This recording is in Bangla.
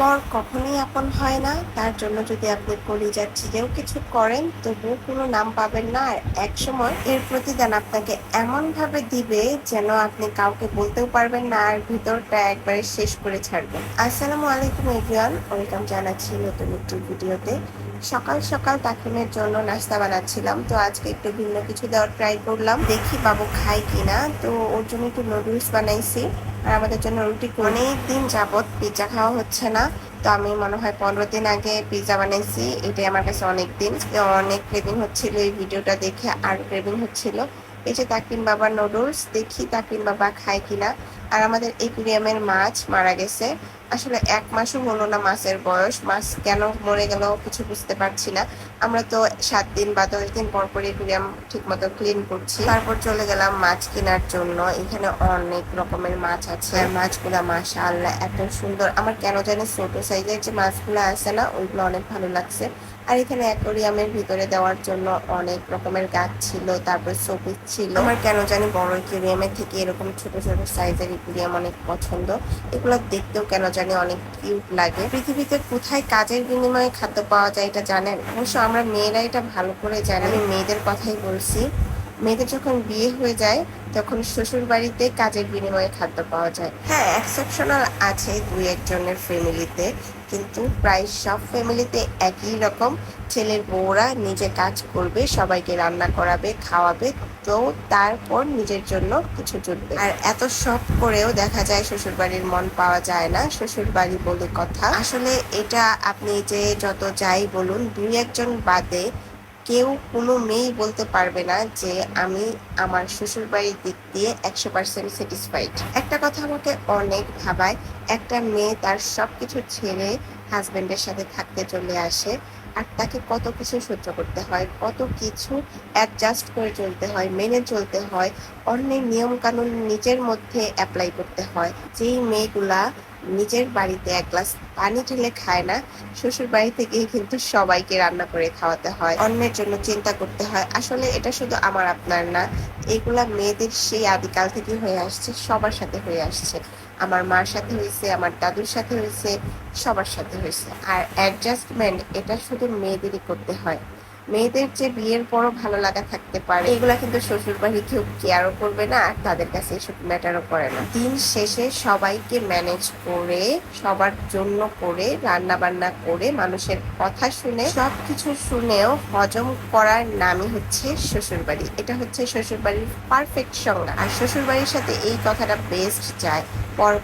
পর কখনোই আপন হয় না। তার জন্য যদি আপনি কলিজার চিজেও কিছু করেন, তবুও কোনো নাম পাবেন না। আর একসময় এর প্রতিদান আপনাকে এমন ভাবে দিবে যেন আপনি কাউকে বলতেও পারবেন না আর ভিতরটা একবারে শেষ করে ছাড়বেন। আসসালামু আলাইকুম এভরিওয়ান, ওয়েলকাম জানাচ্ছি নতুন একটি ভিডিওতে। সকাল সকাল তাকিমের জন্য নাস্তা বানাচ্ছিলাম, তো আজকে একটু ভিন্ন কিছু দেওয়ার ট্রাই করলাম। দেখি বাবু খায় কিনা, তো ওর জন্য একটু নুডলস বানাইছি। আর আমাদের জন্য রুটি অনেক দিন যাবত পিৎজা খাওয়া হচ্ছে না। তো আমি মনে হয় পনেরো দিন আগে পিৎজা বানাইছি। এটাই আমার কাছে অনেক দিন অনেক ক্রেভিং হচ্ছিল এই ভিডিওটা দেখে। আর ক্রেভিং হচ্ছিল। এই যে তাকিন বাবা নুডলস দেখি তাকিন বাবা খায় কিনা। আর আমাদের একুরিয়ামের মাছ মারা গেছে। আসলে এক মাসও হলো না মাছের বয়স। মাছ কেন মরে গেল কিছু বুঝতে পারছি না। আমরা তো সাত দিন বা দশ দিন পর পর একুরিয়াম ঠিক মতো ক্লিন করছি। তারপর চলে গেলাম মাছ কেনার জন্য। এখানে অনেক রকমের মাছ আছে। মাছগুলা মাশাআল্লাহ এত সুন্দর। আমার কেন জানি ছোট সাইজের যে মাছগুলো আছে না, ওইগুলো অনেক ভালো লাগছে। আর এখানে অ্যাকোরিয়ামের ভিতরে দেওয়ার জন্য অনেক রকমের গাছ ছিল, তারপর সবুজ ছিল। আমার কেন জানি বড় অ্যাকোরিয়ামের থেকে এরকম ছোট ছোট সাইজের অ্যাকোরিয়াম অনেক পছন্দ। এগুলো দেখতেও কেন জানি অনেক কিউট লাগে। পৃথিবীতে কোথায় কাজের বিনিময়ে খাদ্য পাওয়া যায় এটা জানেন? অবশ্য আমরা মেয়েরা এটা ভালো করে জানি। আমি মেয়েদের কথাই বলছি। মেয়েদের যখন বিয়ে হয়ে যায়, তখন শ্বশুর বাড়িতে কাজের বিনিময়ে খাদ্য পাওয়া যায়। হ্যাঁ এক্সেপশনাল আছে দুই একজনের ফ্যামিলিতে কিন্তু প্রায় সব ফ্যামিলিতে একই রকম। ছেলের বউরা নিজে কাজ করবে, সবাইকে রান্না করাবে, খাওয়াবে, তো তারপর নিজের জন্য কিছু জুটবে। আর এত সব করেও দেখা যায় শ্বশুর বাড়ির মন পাওয়া যায় না শ্বশুর বাড়ি বলে কথা। আসলে এটা আপনি যে যত যাই বলুন, দুই একজন বাদে কেউ কোনো মেয়েই বলতে পারবে না যে আমি আমার শ্বশুর বাড়ির দিক দিয়ে একশো পার্সেন্ট স্যাটিসফাইড একটা কথা আমাকে অনেক ভাবায়, একটা মেয়ে তার সব কিছু ছেড়ে হাজবেন্ডের সাথে থাকতে চলে আসে আর তাকে কত কিছু সহ্য করতে হয়, কত কিছু অ্যাডজাস্ট করে চলতে হয়, মেনে চলতে হয়, অন্যের নিয়মকানুন নিজের মধ্যে অ্যাপ্লাই করতে হয়। যেই মেয়েগুলা নিজের বাড়িতে এক গ্লাস পানি ঢেলে খায় না শ্বশুর বাড়ি থেকে কিন্তু সবাইকে রান্না করে খাওয়াতে হয়। অন্যের জন্য চিন্তা করতে হয়, আসলে এটা শুধু আমার, আপনার না, এগুলা মেয়েদের সেই আদিকাল থেকে হয়ে আসছে, সবার সাথে হয়ে আসছে। আমার মার সাথে হয়েছে, আমার দাদুর সাথে হয়েছে, সবার সাথে হয়েছে। আর অ্যাডজাস্টমেন্ট এটা শুধু মেয়েদেরই করতে হয়। মেয়েদের যে বিয়ের পরও ভালো লাগা থাকতে পারে, এগুলা কিন্তু শ্বশুর বাড়ি কেউ কেয়ারও করবে না আর তাদের কাছে এসব ম্যাটারও করে না। দিন শেষে সবাইকে ম্যানেজ করে, সবার জন্য করে রান্না বান্না করে, মানুষের কথা শুনে সব কিছু শুনেও হজম করার নামই হচ্ছে শ্বশুর বাড়ি এটা হচ্ছে শ্বশুর বাড়ির পারফেক্ট সংজ্ঞা। আর শ্বশুর বাড়ির সাথে এই কথাটা বেস্ট যায় পর